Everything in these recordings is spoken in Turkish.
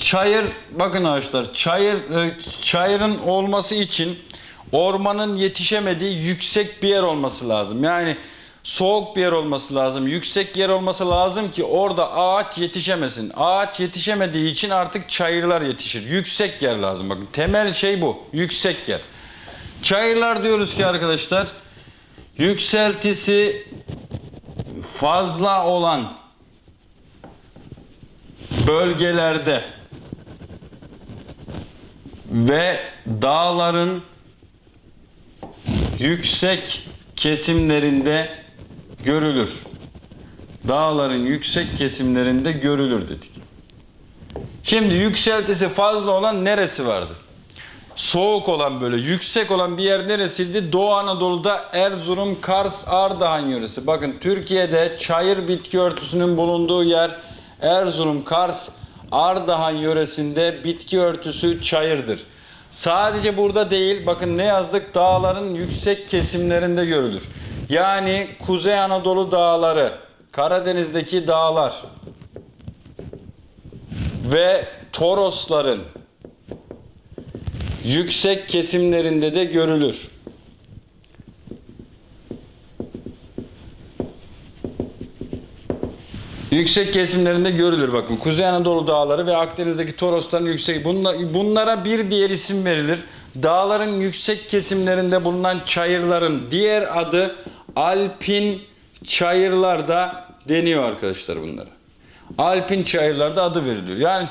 çayır bakın arkadaşlar çayır e, çayırın olması için ormanın yetişemediği yüksek bir yer olması lazım. Yani soğuk bir yer olması lazım. Yüksek yer olması lazım ki orada ağaç yetişemesin. Ağaç yetişemediği için artık çayırlar yetişir. Yüksek yer lazım. Bakın temel şey bu. Yüksek yer. Çayırlar diyoruz ki arkadaşlar yükseltisi fazla olan bölgelerde ve dağların yüksek kesimlerinde görülür. Dağların yüksek kesimlerinde görülür dedik. Şimdi yükseltisi fazla olan neresi vardır? Soğuk olan böyle yüksek olan bir yer neresiydi? Doğu Anadolu'da Erzurum, Kars, Ardahan yöresi. Bakın Türkiye'de çayır bitki örtüsünün bulunduğu yer Erzurum, Kars, Ardahan yöresinde bitki örtüsü çayırdır. Sadece burada değil bakın ne yazdık dağların yüksek kesimlerinde görülür. Yani Kuzey Anadolu dağları, Karadeniz'deki dağlar ve Torosların yüksek kesimlerinde de görülür. Yüksek kesimlerinde görülür bakın. Kuzey Anadolu dağları ve Akdeniz'deki Torosların yüksek. Bunla- Bunlara bir diğer isim verilir. Dağların yüksek kesimlerinde bulunan çayırların diğer adı Alpin çayırlar da deniyor arkadaşlar bunlara. Alpin çayırlarda adı veriliyor. Yani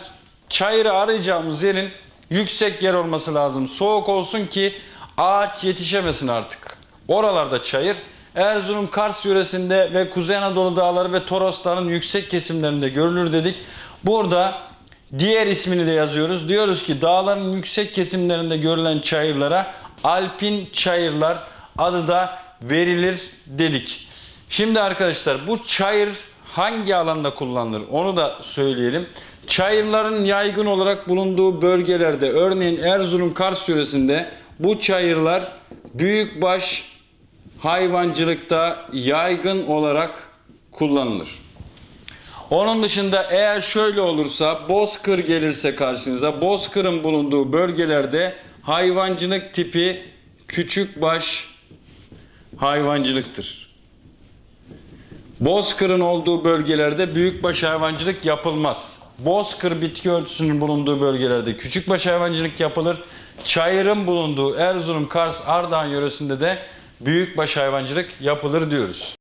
çayırı arayacağımız yerin yüksek yer olması lazım. Soğuk olsun ki ağaç yetişemesin artık. Oralarda çayır. Erzurum, Kars yöresinde ve Kuzey Anadolu dağları ve Torosların yüksek kesimlerinde görülür dedik. Burada diğer ismini de yazıyoruz. Diyoruz ki dağların yüksek kesimlerinde görülen çayırlara alpin çayırlar adı da verilir dedik. Şimdi arkadaşlar bu çayır hangi alanda kullanılır onu da söyleyelim. Çayırların yaygın olarak bulunduğu bölgelerde örneğin Erzurum Kars yöresinde bu çayırlar büyükbaş hayvancılıkta yaygın olarak kullanılır. Onun dışında eğer şöyle olursa bozkır gelirse karşınıza bozkırın bulunduğu bölgelerde hayvancılık tipi küçükbaş hayvancılıktır. Bozkırın olduğu bölgelerde büyükbaş hayvancılık yapılmaz. Bozkır bitki örtüsünün bulunduğu bölgelerde küçükbaş hayvancılık yapılır. Çayırın bulunduğu Erzurum, Kars, Ardahan yöresinde de büyükbaş hayvancılık yapılır diyoruz.